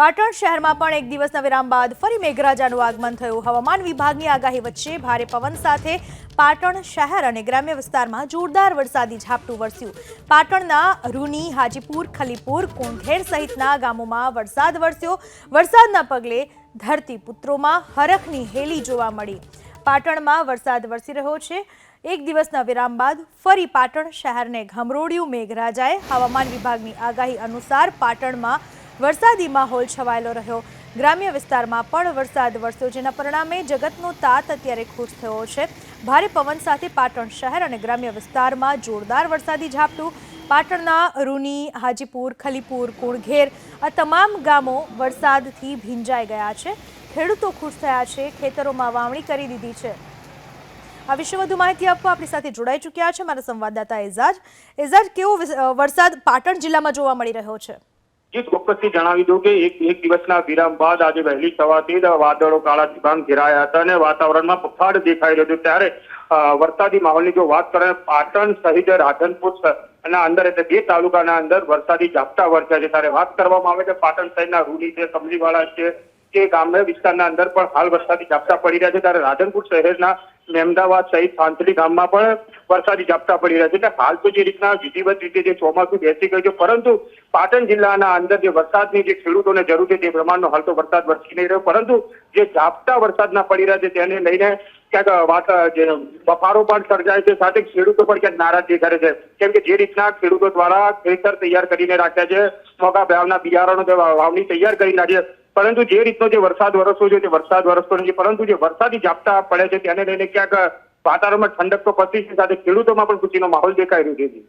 પાટણ શહેરમાં પણ એક દિવસના વિરામ બાદ ફરી મેઘરાજાનું આગમન થયું. હવામાન વિભાગની આગાહી વચ્ચે ભારે પવન સાથે પાટણ શહેર અને ગ્રામ્ય વિસ્તારમાં જોરદાર વરસાદી ઝાપટું વરસ્યું. પાટણના રૂની, હાજીપુર, ખલીપુર, કુંઠેર સહિતના ગામોમાં વરસાદ વરસ્યો. વરસાદના પગલે ધરતીપુત્રોમાં હરખની હેલી જોવા મળી. પાટણમાં વરસાદ વરસી રહ્યો છે. એક દિવસના વિરામ બાદ ફરી પાટણ શહેરને ઘમરોળ્યું મેઘરાજાએ. હવામાન વિભાગની આગાહી અનુસાર પાટણમાં વરસાદી માહોલ છવાયેલો રહ્યો. ગ્રામ્ય વિસ્તારમાં પણ વરસાદ વરસ્યો, જેના પરિણામે જગતનો તાત અત્યારે ખુશ થયો છે. ભારે પવન સાથે પાટણ શહેર અને ગ્રામ્ય વિસ્તારમાં જોરદાર વરસાદી ઝાપટું. પાટણના રૂની, હાજીપુર, ખલીપુર, કુણઘેર આ તમામ ગામો વરસાદથી ભીંજાઈ ગયા છે. ખેડૂતો ખુશ થયા છે, ખેતરોમાં વાવણી કરી દીધી છે. આ વિશે વધુ માહિતી આપવા આપણી સાથે જોડાઈ ચૂક્યા છે મારા સંવાદદાતા એઝાજ. એઝાજ, કેવો વરસાદ પાટણ જિલ્લામાં જોવા મળી રહ્યો છે? જે ચોક્કસથી જણાવી દઉં કે એક એક દિવસના વિરામ બાદ આજે વહેલી સવારથી જ વાદળો, કાળા ડિબાંગ ઘેરાયા હતા અને વાતાવરણમાં પફાડ દેખાઈ રહ્યો હતો. ત્યારે વરસાદી માહોલની જો વાત કરે પાટણ સહિત રાધનપુર ના અંદર એટલે બે તાલુકાના અંદર વરસાદી ઝાપટા વરસ્યા છે. ત્યારે વાત કરવામાં આવે કે પાટણ શહેરના રૂડી છે, કમલીવાળા છે કે ગ્રામ્ય વિસ્તારના અંદર પણ હાલ વરસાદી ઝાપટા પડી રહ્યા છે. ત્યારે રાધનપુર શહેરના મહેમદાવાદ સહિત સાંતલી ગામમાં પણ વરસાદી ઝાપટા પડી રહ્યા છે. એટલે હાલ તો જે રીતના વિધિવત રીતે જે ચોમાસું બેસી ગયું છે, પરંતુ પાટણ જિલ્લાના અંદર જે વરસાદની જે ખેડૂતોને જરૂર છે તે પ્રમાણનો હાલ તો વરસાદ વરસી નહીં રહ્યો. પરંતુ જે ઝાપટા વરસાદના પડી રહ્યા છે તેને લઈને ક્યાંક વાત, જે બફારો પણ સર્જાય છે, સાથે ખેડૂતો પણ ક્યાંક નારાજ દેખાડે છે. કેમ કે જે રીતના ખેડૂતો દ્વારા ખેતર તૈયાર કરીને રાખ્યા છે મોટા ભાવના બિયારણો વાવણી તૈયાર કરી નાખી પરંતુ જે રીતનો જે વરસાદ વરસવો છે તે વરસાદ વરસતો નથી. પરંતુ જે વરસાદી ઝાપટા પડે છે તેને લઈને ક્યાંક વાતાવરણમાં ઠંડક તો પતી છે, સાથે ખેડૂતોમાં પણ ખુશીનો માહોલ દેખાઈ રહ્યો છે.